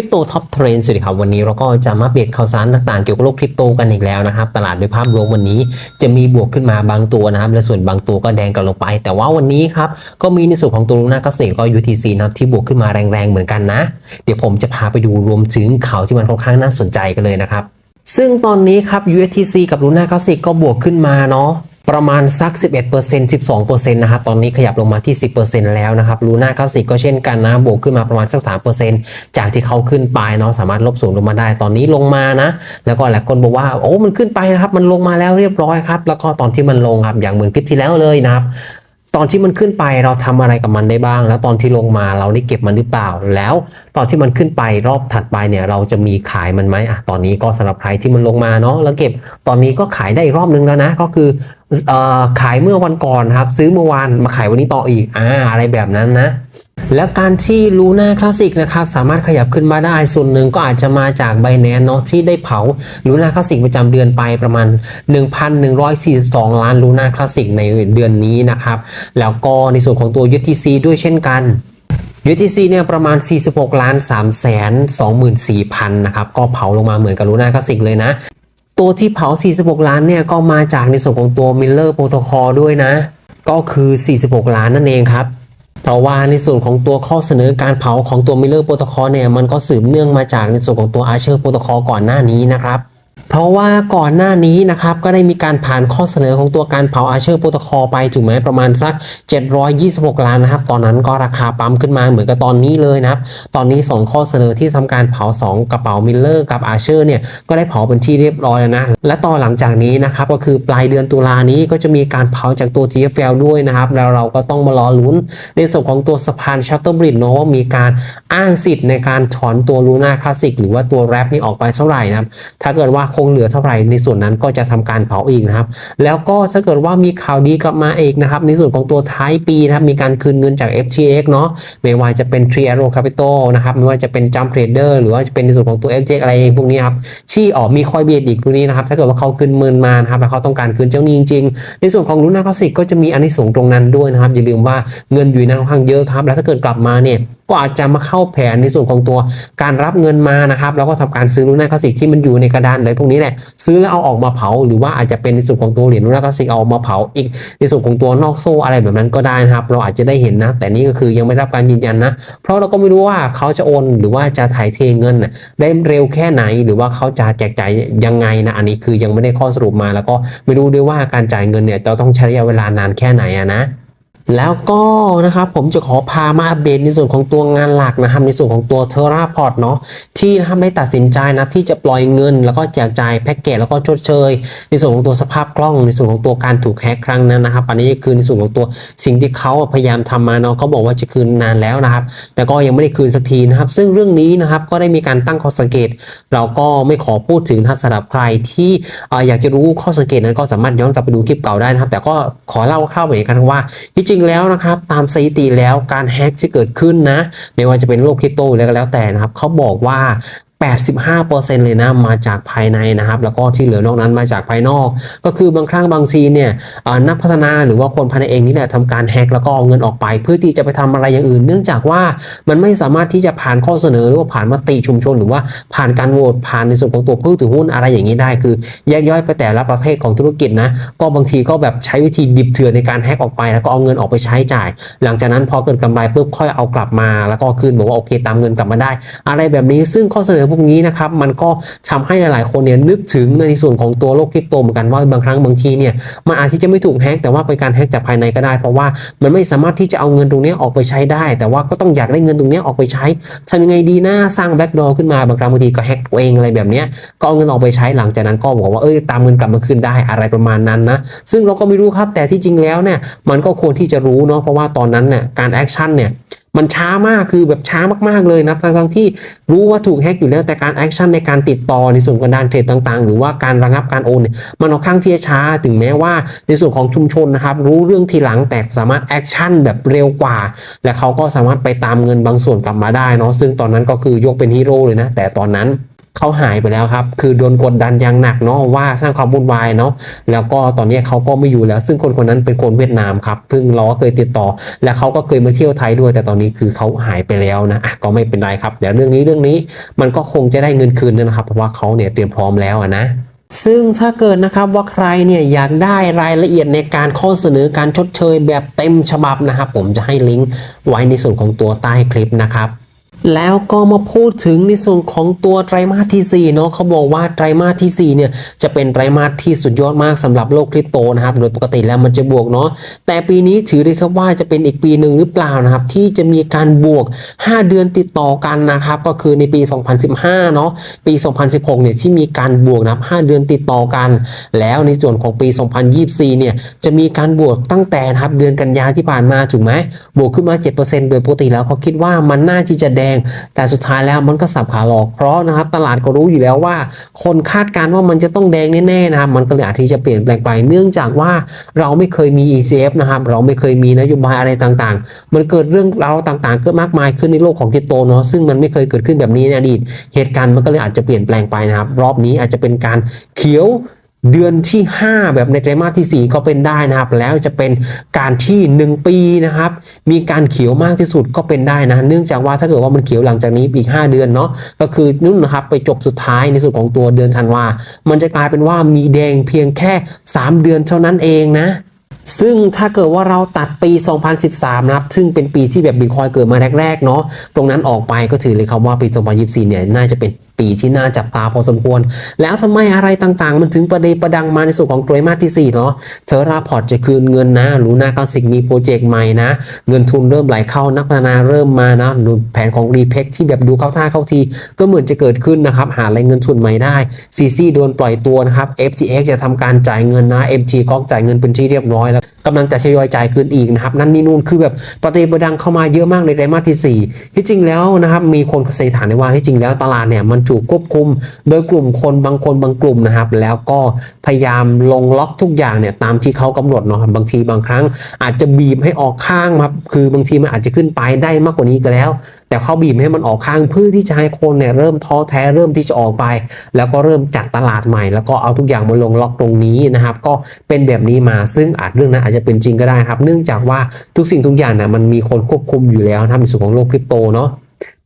ริปโตท็อปเทรนสวัสดีครับ วันนี้เราก็จะมาเปลี่ยนข่าวสารต่างๆ เกี่ยวกับโลกคริปโตกันอีกแล้วนะครับ ตลาดโดยภาพรวมวันนี้จะมีบวกขึ้นมาบางตัวนะครับ และส่วนบางตัวก็แดงกลับลงไป แต่ว่าวันนี้ครับ ก็มีในส่วนของตัวลูน่าก็เสกก็ UTC นะครับที่บวกขึ้นมาแรงๆเหมือนกันนะ เดี๋ยวผมจะพาไปดูรวมถึงข่าวที่มันค่อนข้างน่าสนใจกันเลยนะครับ ซึ่งตอนนี้ครับ USTC กับ Luna Classic ก็บวกขึ้นมาเนาะ ประมาณสัก 11% 12%นะครับตอนนี้ขยับลงมาที่ 10%แล้วนะครับ Luna Classic ก็เช่นกันนะ บวกขึ้นมาประมาณสัก 3%จากที่เขาขึ้นไปเนาะสามารถลบศูนย์ลงมาได้ตอนนี้ลงมานะ แล้วก็หลายคนบอกว่าโอ้มันขึ้นไปนะครับ มันลงมาแล้วเรียบร้อยครับแล้วก็ตอนที่มันลงครับอย่างเหมือนคลิปที่แล้วเลยนะครับตอนที่มันขึ้นไปเราทำอะไรกับมันได้บ้าง แล้วตอนที่ลงมาเราได้เก็บมันหรือเปล่า แล้วตอนที่มันขึ้นไปรอบถัดไปเนี่ยเราจะมีขายมันไหมอะตอนนี้ก็สำหรับใครที่มันลงมาเนาะแล้วเก็บตอนนี้ก็ขายได้อีกรอบนึงแล้วนะ ก็คือ ขายเมื่อวันก่อนครับ ซื้อเมื่อวานมาขายวันนี้ต่ออีกอ่าอะไรแบบนั้นนะ แล้วการที่ลูน่าคลาสสิกนะครับสามารถขยับขึ้นมาได้ส่วนหนึ่งก็อาจจะมาจากไบแนนเนาะที่ได้เผาลูน่าคลาสสิกประจำเดือนไปประมาณ 1,142 ล้านลูน่าคลาสสิกในเดือนนี้นะครับ แล้วก็ในส่วนของตัว UTC ด้วยเช่นกัน UTC เนี่ยประมาณ 46ล้าน3แสน24พันนะครับก็เผาลงมาเหมือนกับลูน่าคลาสสิกเลยนะ ตัวที่เผา 46 ล้านเนี่ยก็มาจากในส่วนของตัว Miller Protocol ด้วยนะ ก็คือ 46 ล้านนั่นเองครับแต่ว่าในส่วนของตัวข้อเสนอการเผาของตัว Miller Protocol เนี่ยมันก็สืบเนื่องมาจากในส่วนของตัว Archer Protocol ก่อนหน้านี้นะครับ เพราะว่าก่อนหน้านี้นะครับก็ได้มีการผ่านข้อเสนอของตัวการเผา Archer Protocol ไปถูกไหมประมาณสัก 726 ล้านนะครับ ตอนนั้นก็ราคาปั๊มขึ้นมาเหมือนกับตอนนี้เลยนะครับ ตอนนี้ 2 ข้อเสนอที่ทำการเผา 2 กระเป๋า Miller กับ Archer เนี่ยก็ได้เผาเป็นที่เรียบร้อยแล้วนะและต่อหลังจากนี้นะครับก็คือปลายเดือนตุลานี้ก็จะมีการเผาจากตัว TFL ด้วยนะครับแล้วเราก็ต้องมารอลุ้น ในส่วนของตัวสะพาน Shutter Bridge เนาะว่ามีการอ้างสิทธิ์ในการถอนตัว Luna Classic หรือว่าตัวแรปนี่ออกไปเท่าไหร่นะครับถ้าเกิดว่าคงเหลือเท่าไหร่ในส่วนนั้นก็จะทำการเผาอีกนะครับ แล้วก็ถ้าเกิดว่ามีข่าวดีกลับมาอีกนะครับในส่วนของตัวท้ายปีนะครับมีการคืนเงินจาก FTX เนาะไม่ว่าจะเป็น Tree Arrow Capital นะครับไม่ว่าจะเป็น Jump Trader หรือว่าจะเป็นในส่วนของตัว FTX อะไรพวกนี้ครับชี่ออกมีคอยเบียดอีกพวกนี้นะครับถ้าเกิดว่าเขาคืนเงินมานะครับแล้วเขาต้องการคืนเจ้าหนี้จริงๆ ในส่วนของ Luna Classic ก็จะมีอันนี้ส่งตรงนั้นด้วยนะครับอย่าลืมว่าเงินอยู่ในค่อนข้างเยอะครับแล้วถ้าเกิดกลับมาเนี่ย ก็อาจจะมาเข้าแผนในส่วนของตัวการรับเงินมานะครับแล้วก็ทำการซื้อลูน่าคลาสสิกที่มันอยู่ในกระดานอะไรพวกนี้แหละซื้อแล้วเอาออกมาเผา หรือว่าอาจจะเป็นในส่วนของตัวเหรียญลูน่าคลาสสิกเอามาเผาอีก ในส่วนของตัวนอกโซ่อะไรแบบนั้นก็ได้นะครับ เราอาจจะได้เห็นนะ แต่นี่ก็คือยังไม่ได้รับการยืนยันนะ เพราะเราก็ไม่รู้ว่าเขาจะโอนหรือว่าจะถ่ายเทเงินได้เร็วแค่ไหน หรือว่าเขาจะแจกจ่ายยังไงนะอันนี้คือยังไม่ได้ข้อสรุปมา แล้วก็ไม่รู้ด้วยว่าการจ่ายเงินเนี่ยจะต้องใช้ระยะเวลานานแค่ไหนอะนะ แล้วก็นะครับผมจะขอพามาอัปเดตในส่วนของตัวงานหลักนะครับในส่วนของตัว t e r r a p o r t เนาะที่นะครับได้ตัดสินใจนะที่จะปล่อยเงิน แล้วก็แจกจ่ายแพ็กเกจแล้วก็ชดเชย ในส่วนของตัวสภาพกล้อง ในส่วนของตัวการถูกแฮกครั้งนั้นนะครับอันนี้คือในส่วนของตัวสิ่งที่เขาพยายามทำมาเนาะเขาบอกว่าจะคืนนานแล้วนะครับ แต่ก็ยังไม่ได้คืนสักทีนะครับ ซึ่งเรื่องนี้นะครับก็ได้มีการตั้งข้อสังเกต เราก็ไม่ขอพูดถึงนะสำหรับใครที่เอ่ออยากจะรู้ข้อสังเกตนั้นก็สามารถย้อนกลับไปดูคลิปเก่าได้นะครับ แต่ก็ขอเล่าคร่าวๆเหมือนกันว่าที่จริงแล้วนะครับตามสถิติแล้วการแฮ็กที่เกิดขึ้นนะ ไม่ว่าจะเป็นโลกคริปโตหรืออะไรก็แล้วแต่นะครับเขาบอกว่า 85%เลยนะมาจากภายในนะครับ แล้วก็ที่เหลือนอกนั้นมาจากภายนอก ก็คือบางครั้งบางทีเนี่ยนักพัฒนาหรือว่าคนภายในเองนี่แหละทำการแฮกแล้วก็เอาเงินออกไป เพื่อที่จะไปทำอะไรอย่างอื่น เนื่องจากว่ามันไม่สามารถที่จะผ่านข้อเสนอหรือว่าผ่านมติชุมชน หรือว่าผ่านการโหวตผ่านในส่วนของตัวผู้ถือหุ้นอะไรอย่างนี้ได้ คือแยกย่อยไปแต่ละประเภทของธุรกิจนะก็บางทีก็แบบใช้วิธีดิบเถื่อนในการแฮกออกไป แล้วก็เอาเงินออกไปใช้จ่าย หลังจากนั้นพอเกิดกำไรปุ๊บค่อยเอากลับมา แล้วก็คืนบอกว่าโอเคตามเงินกลับมาได้ อะไรแบบนี้ซึ่งข้อเสนอพวกนี้นะครับมันก็ทำให้หลายๆคนเนี่ยนึกถึงในส่วนของตัวโลกคริปโตเหมือนกันว่าบางครั้งบางทีเนี่ยมันอาจจะไม่ถูกแฮกแต่ว่าเป็นการแฮกจากภายในก็ได้ เพราะว่ามันไม่สามารถที่จะเอาเงินตรงนี้ออกไปใช้ได้ แต่ว่าก็ต้องอยากได้เงินตรงนี้ออกไปใช้ทำยังไงดีนะสร้างแบ็กดอร์ขึ้นมาบางครั้งบางทีก็แฮกตัวเองอะไรแบบนี้ก็เอาเงินออกไปใช้หลังจากนั้นก็บอกว่าเอ้ยตามเงินกลับมาคืนได้อะไรประมาณนั้นนะซึ่งเราก็ไม่รู้ครับแต่ที่จริงแล้วเนี่ยมันก็ควรที่จะรู้เนาะเพราะว่าตอนนั้นเนี่ยการแอคชั่นเนี่ย มันช้ามากคือแบบช้ามากๆเลยนะทั้งทั้งๆที่รู้ว่าถูกแฮกอยู่แล้วแต่การแอคชั่นในการติดต่อในส่วนของด้านเทรดต่างๆ หรือว่าการระงับการโอนเนี่ยมันค่อนข้างที่จะช้าถึงแม้ว่าในส่วนของชุมชนนะครับรู้เรื่องทีหลังแต่สามารถแอคชั่นแบบเร็วกว่า และเขาก็สามารถไปตามเงินบางส่วนกลับมาได้เนาะซึ่งตอนนั้นก็คือยกเป็นฮีโร่เลยนะแต่ตอนนั้น เขาหายไปแล้วครับ คือโดนกดดันอย่างหนักเนาะว่าสร้างความวุ่นวายเนาะแล้วก็ตอนนี้เขาก็ไม่อยู่แล้ว ซึ่งคนคนนั้นเป็นคนเวียดนามครับเพิ่งล้อเคยติดต่อ และเขาก็เคยมาเที่ยวไทยด้วย แต่ตอนนี้คือเขาหายไปแล้วนะะก็ไม่เป็นไรครับเดี๋ยวเรื่องนี้เรื่องนี้มันก็คงจะได้เงินคืนนะครับ เพราะว่าเขาเนี่ยเตรียมพร้อมแล้วนะซึ่งถ้าเกิดนะครับว่าใครเนี่ยอยากได้รายละเอียดในการข้อเสนอการชดเชยแบบเต็มฉบับนะครับ ผมจะให้ลิงก์ไว้ในส่วนของตัวใต้คลิปนะครับ แล้วก็มาพูดถึงในส่วนของตัวไตรมาสที่4เนาะเขาบอกว่าไตรมาสที่4เนี่ยจะเป็นไตรมาสที่สุดยอดมากสำหรับโลกคริปโตนะครับโดยปกติแล้วมันจะบวกเนาะแต่ปีนี้ถือได้ครับว่าจะเป็นอีกปีหนึ่งหรือเปล่านะครับ ที่จะมีการบวก 5 เดือนติดต่อกันนะครับ ก็คือในปี 2015 เนาะปี 2016 เนี่ยที่มีการบวกนะครับ5เดือนติดต่อกัน แล้วในส่วนของปี 2024 เนี่ยจะมีการบวกตั้งแต่นะครับเดือนกันยาที่ผ่านมาถูกไหมบวกขึ้นมา 7%โดยปกติแล้วเขาคิดว่ามันน่าที่จะแดง แต่สุดท้ายแล้วมันก็สับขาหลอกเพราะนะครับตลาดก็รู้อยู่แล้วว่า คนคาดการณ์ว่ามันจะต้องแดงแน่ๆนะครับมันก็เลยอาจที่จะเปลี่ยนแปลงไป เนื่องจากว่าเราไม่เคยมี ECF นะครับเราไม่เคยมีนโยบายอะไรต่างๆ มันเกิดเรื่องราวต่างๆเกิดมากมายขึ้นในโลกของคริปโตเนาะซึ่งมันไม่เคยเกิดขึ้นแบบนี้ในอดีต เหตุการณ์มันก็เลยอาจจะเปลี่ยนแปลงไปนะครับ รอบนี้อาจจะเป็นการเขียว เดือนที่ 5 แบบในไตรมาสที่ 4 ก็เป็นได้นะครับ แล้วจะเป็นการที่ 1 ปีนะครับ มีการเขียวมากที่สุดก็เป็นได้นะ เนื่องจากว่าถ้าเกิดว่ามันเขียวหลังจากนี้อีก 5 เดือนเนาะก็คือนู่นนะครับไปจบสุดท้ายในส่วนของตัวเดือนธันวา มันจะกลายเป็นว่ามีแดงเพียงแค่ 3 เดือนเท่านั้นเองนะซึ่งถ้าเกิดว่าเราตัดปี 2013 นะครับ ซึ่งเป็นปีที่แบบบิตคอยเกิดมาแรกๆ เนาะ ตรงนั้นออกไปก็ถือเลยครับว่าปี 2024 เนี่ย น่าจะเป็น ปีที่น่าจับตาพอสมควร แล้วทำไมอะไรต่างๆ มันถึงประเดประดังมาในส่วนของไตรมาสที่ 4 เนาะเทอราพอร์ตจะคืนเงินนะลูน่าคลาสสิกมีโปรเจกต์ใหม่นะ เงินทุนเริ่มไหลเข้านักพัฒนาเริ่มมานะแผนของรีเพกที่แบบดูเข้าท่าเข้าที ก็เหมือนจะเกิดขึ้นนะครับ หาแหล่งเงินทุนใหม่ได้ CC โดนปล่อยตัวนะครับ FTX จะทำการจ่ายเงินนะ MG ก็จ่ายเงินเป็นที่เรียบร้อยแล้วกำลังจะทยอยจ่ายคืนอีกนะครับ นั่นนี่นู่นคือแบบประเดประดังเข้ามาเยอะมากในไตรมาสที่ 4 ที่จริงแล้วนะครับ มีคนสันนิษฐานว่าที่จริงแล้วตลาดเนี่ยมันถูกควบคุม โดยกลุ่มคนบางคนบางกลุ่มนะครับ แล้วก็พยายามลงล็อกทุกอย่างเนี่ยตามที่เขากำหนดเนาะบบางทีบางครั้ง อาจจะบีบให้ออกข้างครับคือบางทีมันอาจจะขึ้นไปได้มากกว่านี้ก็แล้ว แต่เขาบีบให้มันออกข้างเพื่อที่จะให้คนเนี่ยเริ่มท้อแท้เริ่มที่จะออกไป แล้วก็เริ่มจัดตลาดใหม่ แล้วก็เอาทุกอย่างมาลงล็อกตรงนี้นะครับ ก็เป็นแบบนี้มาซึ่งอาจเรื่องนั้นอาจจะเป็นจริงก็ได้ครับ เนื่องจากว่าทุกสิ่งทุกอย่างนะมันมีคนควบคุมอยู่แล้วนะในส่วนของโลกคริปโตเนาะ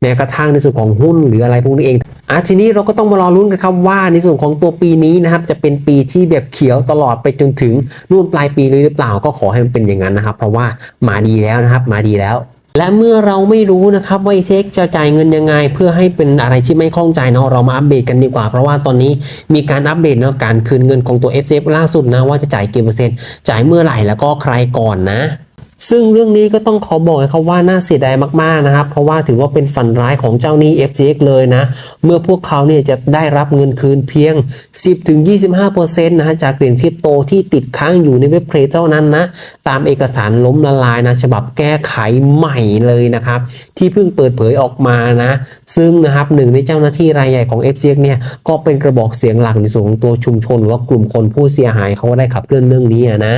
แม้กระทั่งในส่วนของหุ้นหรืออะไรพวกนี้เองอะทีนี้เราก็ต้องมารอลุ้นกันครับว่าในส่วนของตัวปีนี้นะครับจะเป็นปีที่แบบเขียวตลอดไปจนถึงนู่นปลายปีเลยหรือเปล่าก็ขอให้มันเป็นอย่างนั้นนะครับ เพราะว่ามาดีแล้วนะครับมาดีแล้ว และเมื่อเราไม่รู้นะครับว่าเทคจะจ่ายเงินยังไง เพื่อให้เป็นอะไรที่ไม่คล่องใจเนาะเรามาอัปเดตกันดีกว่า เพราะว่าตอนนี้มีการอัปเดตเนาะการคืนเงินของตัว FCF ล่าสุดนะว่าจะจ่ายกี่เปอร์เซ็นต์จ่ายเมื่อไหร่แล้วก็ใครก่อนนะ ซึ่งเรื่องนี้ก็ต้องขอบอกให้เขาว่าน่าเสียดายมากๆนะครับ เพราะว่าถือว่าเป็นฝันร้ายของเจ้าหนี้ FTX เลยนะ เมื่อพวกเขาเนี่ยจะได้รับเงินคืนเพียง 10-25%นะฮะจากเหรียญคริปโตที่ติดค้างอยู่ในเว็บเพลย์เจ้านั้นนะ ตามเอกสารล้มละลายนะ ฉบับแก้ไขใหม่เลยนะครับ ที่เพิ่งเปิดเผยออกมานะ ซึ่งนะครับหนึ่งในเจ้าหน้าที่รายใหญ่ของ FTX เนี่ยก็เป็นกระบอกเสียงหลักในส่วนของตัวชุมชนหรือว่ากลุ่มคนผู้เสียหายเขาก็ได้ขับเคลื่อนเรื่องนี้นะ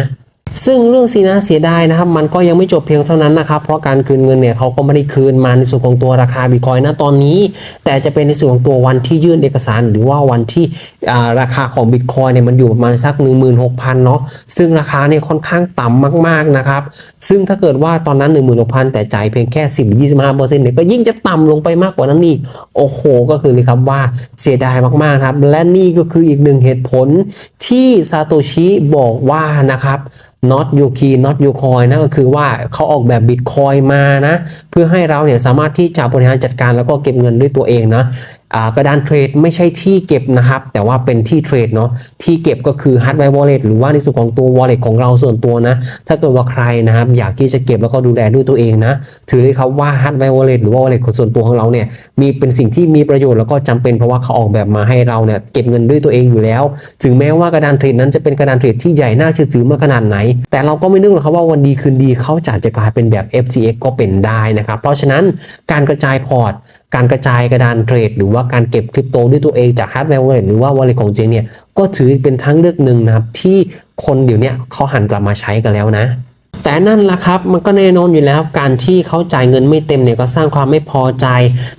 ซึ่งเรื่องสีน่าเสียดายนะครับ มันก็ยังไม่จบเพียงเท่านั้นนะครับ เพราะการคืนเงินเนี่ยเขาก็ไม่ได้คืนมาในส่วนของตัวราคาบิตคอยน์ณตอนนี้ แต่จะเป็นในส่วนของตัววันที่ยื่นเอกสาร หรือว่าวันที่ราคาของบิตคอยน์เนี่ยมันอยู่ประมาณสัก 16,000เนาะซึ่งราคาเนี่ยค่อนข้างต่ำมากๆนะครับ ซึ่งถ้าเกิดว่าตอนนั้น 16,000 แต่จ่ายเพียงแค่ 10-25%เซ็นต์เนี่ยก็ยิ่งจะต่ำลงไปมากกว่านั้นอีกโอ้โห ก็คือเลยครับว่าเสียดายมากๆครับและนี่ก็คืออีกหนึ่งเหตุผลที่ซาโตชิบอกว่านะครับ not your key not your coin นั่นก็คือว่าเขาออกแบบ Bitcoin มานะ เพื่อให้เราเนี่ยสามารถที่จะบริหารจัดการแล้วก็เก็บเงินด้วยตัวเองนะ กระดานเทรดไม่ใช่ที่เก็บนะครับ แต่ว่าเป็นที่เทรดเนาะที่เก็บก็คือ hardware wallet หรือว่าในส่วนของตัว wallet ของเราส่วนตัวนะ ถ้าเกิดว่าใครนะครับ อยากที่จะเก็บแล้วก็ดูแลด้วยตัวเองนะ ถือเลยครับว่า hardware wallet หรือว่า wallet ของส่วนตัวของเราเนี่ยมีเป็นสิ่งที่มีประโยชน์แล้วก็จำเป็นเพราะว่าเขาออกแบบมาให้เราเนี่ยเก็บเงินด้วยตัวเองอยู่แล้ว ถึงแม้ว่ากระดานเทรดนั้นจะเป็นกระดานเทรดที่ใหญ่น่าเชื่อถือมากขนาดไหน แต่เราก็ไม่นึกหรอกครับว่าวันดีคืนดีเขาจะจะกลายเป็นแบบ FTX ก็เป็นได้นะครับเพราะฉะนั้นการกระจายพอร์ต การกระจายกระดานเทรด หรือว่าการเก็บคริปโตด้วยตัวเองจาก hardware wallet หรือว่า wallet ของเจงเนี่ยก็ถือเป็นทั้งเลือกหนึ่งนะครับที่คนเดี๋ยวนี้เขาหันกลับมาใช้กันแล้วนะแต่นั่นแหละครับมันก็แน่นอนอยู่แล้วการที่เขาจ่ายเงินไม่เต็มเนี่ยก็สร้างความไม่พอใจ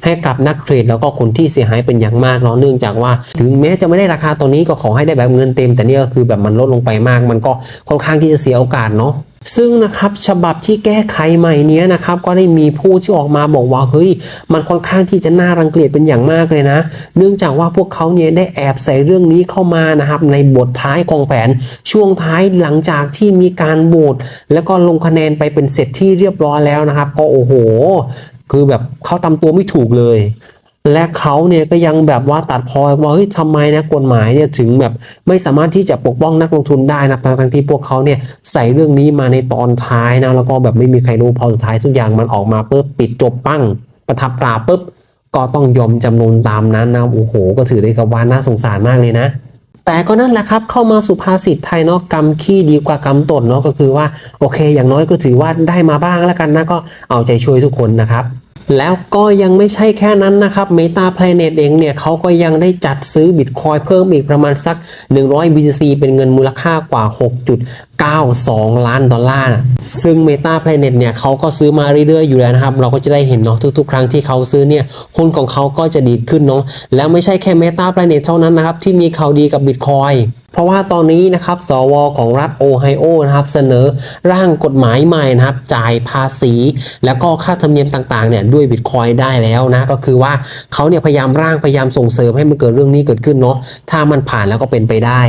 ให้กับนักเทรดแล้วก็คนที่เสียหายเป็นอย่างมากเนาะเนื่องจากว่า ถึงแม้จะไม่ได้ราคาตรงนี้ก็ขอให้ได้แบบเงินเต็ม แต่เนี่ยก็คือแบบมันลดลงไปมาก มันก็ค่อนข้างที่จะเสียโอกาสเนาะ ซึ่งนะครับฉบับที่แก้ไขใหม่นี้นะครับก็ได้มีผู้ที่ออกมาบอกว่าเฮ้ยมันค่อนข้างที่จะน่ารังเกียจเป็นอย่างมากเลยนะ เนื่องจากว่าพวกเขาเนี่ยได้แอบใส่เรื่องนี้เข้ามานะครับในบทท้ายของแผนช่วงท้ายหลังจากที่มีการโหวตแล้วก็ลงคะแนนไปเป็นเสร็จที่เรียบร้อยแล้วนะครับ ก็โอ้โห คือแบบเขาทำตัวไม่ถูกเลย และเขาเนี่ยก็ยังแบบว่าตัดพอว่าเฮ้ยทำไมนะกฎหมายเนี่ยถึงแบบไม่สามารถที่จะปกป้องนักลงทุนได้นะทั้งทั้งที่พวกเขาเนี่ยใส่เรื่องนี้มาในตอนท้ายนะแล้วก็แบบไม่มีใครรู้พอสุดท้ายทุกอย่างมันออกมาปุ๊บปิดจบปั้งประทับตราปุ๊บก็ต้องยอมจำนนตามนั้นนะโอ้โห ก็ถือได้กับว่าน่าสงสารมากเลยนะ แต่ก็นั่นแหละครับเข้ามาสุภาษิตไทยเนาะกรรมขี้ดีกว่ากรรมตดเนาะก็คือว่าโอเค อย่างน้อยก็ถือว่าได้มาบ้างแล้วกันนะก็เอาใจช่วยทุกคนนะครับ แล้วก็ยังไม่ใช่แค่นั้นนะครับ Meta Planet เองเนี่ยเขาก็ยังได้จัดซื้อบิตคอยเพิ่มอีกประมาณสัก 100 BTC เป็นเงินมูลค่ากว่า 6.92 ล้านดอลลาร์นะซึ่ง Meta Planet เนี่ยเขาก็ซื้อมาเรื่อยๆอยู่แล้วนะครับ เราก็จะได้เห็นเนาะทุกๆ ครั้งที่เขาซื้อเนี่ยหุ้นของเขาก็จะดีดขึ้นเนาะแล้วไม่ใช่แค่ Meta Planet เท่านั้นนะครับที่มีข่าวดีกับ Bitcoin เพราะว่าตอนนี้นะครับสวของรัฐโอไฮโอนะครับเสนอร่างกฎหมายใหม่นะครับจ่ายภาษี แล้วก็ค่าธรรมเนียมต่างๆเนี่ยด้วยบิตคอยได้แล้วนะก็คือว่าเขาเนี่ยพยายามร่างพยายามส่งเสริมให้มันเกิดเรื่องนี้เกิดขึ้นเนาะถ้ามันผ่านแล้วก็เป็นไปได้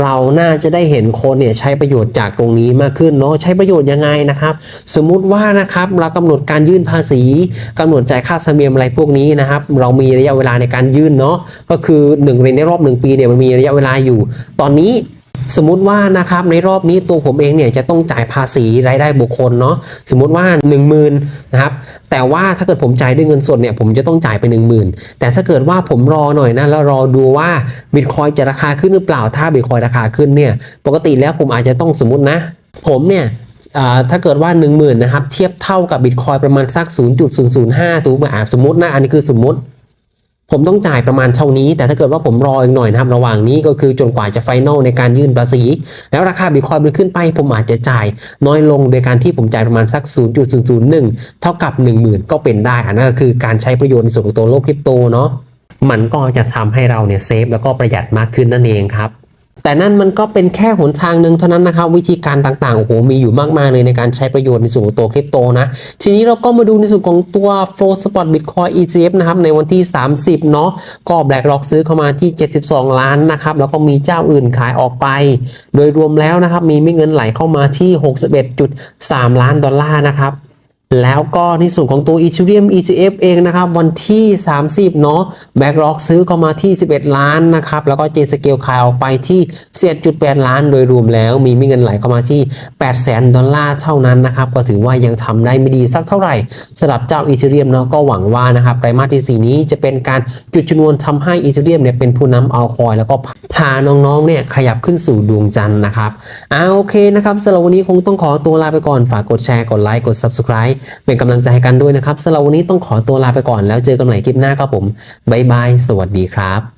เราน่าจะได้เห็นคนเนี่ยใช้ประโยชน์จากตรงนี้มากขึ้นเนาะใช้ประโยชน์ยังไงนะครับ สมมุติว่านะครับเรากำหนดการยื่นภาษีกำหนดจ่ายค่าเสมียมอะไรพวกนี้นะครับ เรามีระยะเวลาในการยื่นเนาะก็คือ1ในรอบ 1 ปีเนี่ยมันมีระยะเวลาอยู่ ตอนนี้ สมมุติว่านะครับในรอบนี้ตัวผมเองเนี่ยจะต้องจ่ายภาษีรายได้บุคคลเนาะสมมุติว่า 1 0,000นะครับแต่ว่าถ้าเกิดผมจ่ายด้วยเงินสดเนี่ยผมจะต้องจ่ายไป 1 0,000 แต่ถ้าเกิดว่าผมรอหน่อยนะแล้วรอดูว่าบิตคอยจะราคาขึ้นหรือเปล่าถ้าบิตคอยราคาขึ้นเนี่ยปกติแล้วผมอาจจะต้องสมมตินะ ผมเนี่ยถ้าเกิดว่า 1 0,000นะครับเทียบเท่ากับบิตคอยประมาณสัก 0.005ถูกไหมอ่าสมมตินะอันนี้คือสมมติ ผมต้องจ่ายประมาณเท่านี้ แต่ถ้าเกิดว่าผมรออีกหน่อยนะครับ ระหว่างนี้ก็คือจนกว่าจะไฟนอลในการยื่นภาษี แล้วราคาบิตคอยมันขึ้นไป ผมอาจจะจ่ายน้อยลงโดยการที่ผมจ่ายประมาณสัก 0.001 เท่ากับ 10,000 ก็เป็นได้ อันนั้นก็คือการใช้ประโยชน์ในส่วนของตัวโลกคริปโตเนาะมันก็จะทำให้เราเนี่ยเซฟแล้วก็ประหยัดมากขึ้นนั่นเองครับ แต่นั่นมันก็เป็นแค่หนทางหนึ่งเท่านั้นนะครับ วิธีการต่างๆโอ้โหมีอยู่มากมายเลยในการใช้ประโยชน์ในส่วนของตัวคริปโตนะ ทีนี้เราก็มาดูในส่วนของตัว Flow Spot Bitcoin ETF นะครับในวันที่ 30 เนาะก็ BlackRock ซื้อเข้ามาที่ 72 ล้านนะครับแล้วก็มีเจ้าอื่นขายออกไป โดยรวมแล้วนะครับมีเม็ดเงินไหลเข้ามาที่ 61.3 ล้านดอลลาร์นะครับ แล้วก็ในส่วนของตัว Ethereum ETF เองนะครับ วันที่ 30 เนาะ BlackRock ซื้อเข้ามาที่ 11 ล้านนะครับ แล้วก็ J-Scale ขายออกไปที่ 11.8 ล้านโดยรวมแล้ว มีเงินไหลเข้ามาที่ 8 แสนดอลลาร์เท่านั้นนะครับ ก็ถือว่ายังทำได้ไม่ดีสักเท่าไหร่สำหรับเจ้า Ethereum เนาะก็หวังว่านะครับไตรมาสที่ 4 นี้จะเป็นการจุดชนวนทำให้ Ethereum เนี่ยเป็นผู้นำเอาคอย แล้วก็พาน้องๆเนี่ยขยับขึ้นสู่ดวงจันทร์นะครับอ่าโอเคนะครับสำหรับวันนี้คงต้องขอตัวลาไปก่อนฝากกดแชร์กดไลค์กด Subscribe เป็นกำลังใจให้กันด้วยนะครับสำหรับวันนี้ต้องขอตัวลาไปก่อนแล้วเจอกันใหม่คลิปหน้าครับผมบ๊ายบายสวัสดีครับ